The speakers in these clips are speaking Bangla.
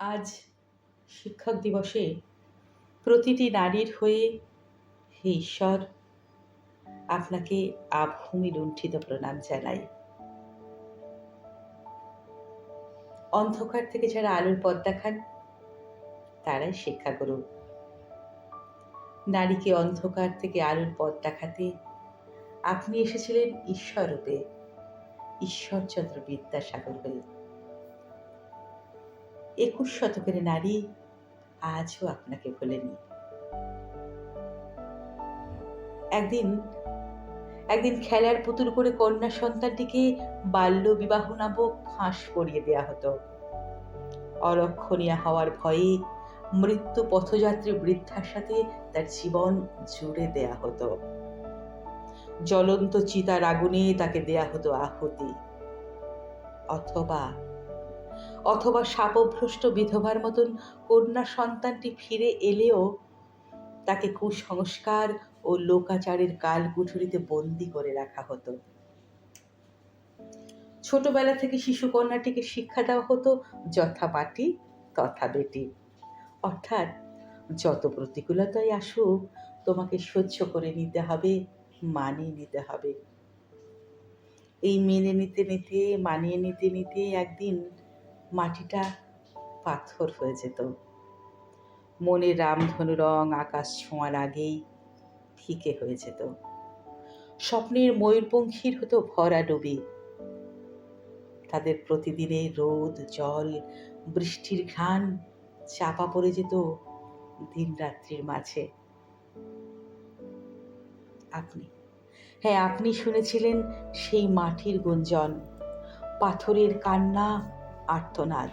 আজ শিক্ষক দিবসে প্রতিটি নারীর হয়ে হে ঈশ্বর, আপনাকে আভূমি লুণ্ঠিত প্রণাম জানাই। অন্ধকার থেকে যারা আলোর পথ দেখান তারাই শিক্ষা করুন। নারীকে অন্ধকার থেকে আলোর পথ দেখাতে আপনি এসেছিলেন ঈশ্বর রূপে ঈশ্বরচন্দ্র বিদ্যাসাগর হয়ে। একুশ শতকের নারী আজও আপনাকে ভোলেনি। একদিন একদিন খেলার পুতুল করে কন্যা সন্তানটিকে বাল্য বিবাহ নামক ফাঁস করিয়ে দেয়া হতো। অলক্ষণীয় হওয়ার ভয়ে মৃত্যু পথযাত্রী বৃদ্ধার সাথে তার জীবন জুড়ে দেয়া হতো। জ্বলন্ত চিতার আগুনে তাকে দেয়া হতো আহুতি। অথবা অথবা শাপভ্রষ্ট বিধবার মতন কন্যা সন্তানটি ফিরে এলেও তাকে কুসংস্কার ও লোকাচারের কাল কুঠুরিতে বন্দি করে রাখা হতো। ছোটবেলা থেকে শিশু কন্যাটিকে শিক্ষা দেওয়া হতো যথা পাটি, তথা বেটি। অর্থাৎ যত প্রতিকূলতাই আসুক, তোমাকে সহ্য করে নিতে হবে, মানিয়ে নিতে হবে। এই মেনে নিতে নিতে, মানিয়ে নিতে নিতে একদিন মাটিটা পাথর হয়ে যেত। মনে রামধনু রং আকাশ ছোঁয়ার আগেই ফিকে হয়ে যেত। স্বপ্নের ময়ূরপঙ্খীর হতো ভরা ডুবি। তাদের প্রতিদিনের রোদ, জল, বৃষ্টির ঘ্রাণ চাপা পড়ে যেত দিন রাত্রির মাঝে। আপনি হ্যাঁ আপনি শুনেছিলেন সেই মাটির গুঞ্জন, পাথরের কান্না আর্তনাদ।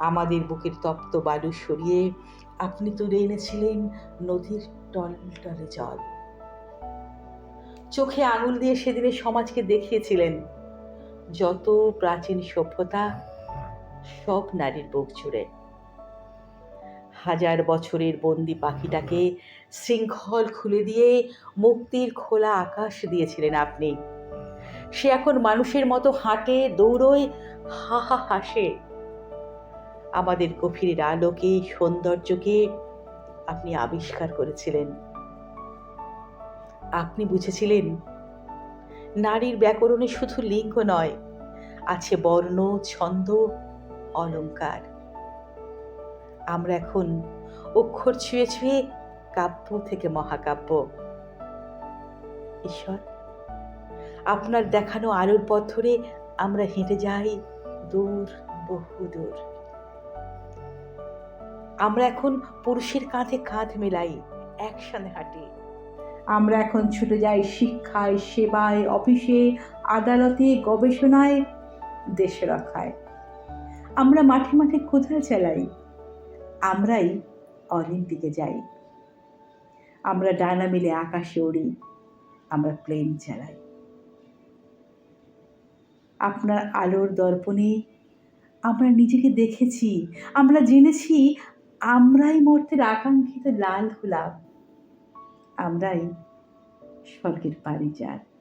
আমাদের বুকের তপ্ত বালু সরিয়ে আপনি তুলে এনেছিলেন নদীর টলটলে জল। চোখে আঙুল দিয়ে সেদিনে সমাজকে দেখিয়েছিলেন যত প্রাচীন সভ্যতা, সব নারীর বুক জুড়ে। হাজার বছরের বন্দি পাখিটাকে শৃঙ্খল খুলে দিয়ে মুক্তির খোলা আকাশ দিয়েছিলেন আপনি। সে এখন মানুষের মতো হাঁটে, দৌড়োয়, হা হা, হাসে। আমাদের গভীরের আলোকে, সৌন্দর্যকে আপনি আবিষ্কার করেছিলেন। আপনি বুঝেছিলেন, নারীর ব্যাকরণে শুধু লিঙ্গ নয়, আছে বর্ণ, ছন্দ, অলঙ্কার। আমরা এখন অক্ষর ছুঁয়ে ছুঁয়ে কাব্য থেকে মহাকাব্য। ঈশ্বর? আপনার দেখানো আলোর পথ ধরে আমরা হেঁটে যাই দূর, বহু দূর। আমরা এখন পুরুষের কাঁধে কাঁধ মেলাই একসাথে হাঁটি। আমরা এখন ছুটে যাই শিক্ষায়, সেবায়, অফিসে, আদালতে, গবেষণায় দেশে রক্ষায় আমরা মাঠে মাঠে কোথায় চালাই। আমরাই অলিম্পিকে যাই। আমরা ডানা মিলে আকাশে উড়ি। আমরা প্লেন চালাই। আপনার আলোর দর্পণে। আমরা নিজেকে দেখেছি, আমরা জেনেছি, আমরাই মর্তের আকাঙ্ক্ষিত লাল গোলাপ। আমরাই স্বর্গের পারিজাত।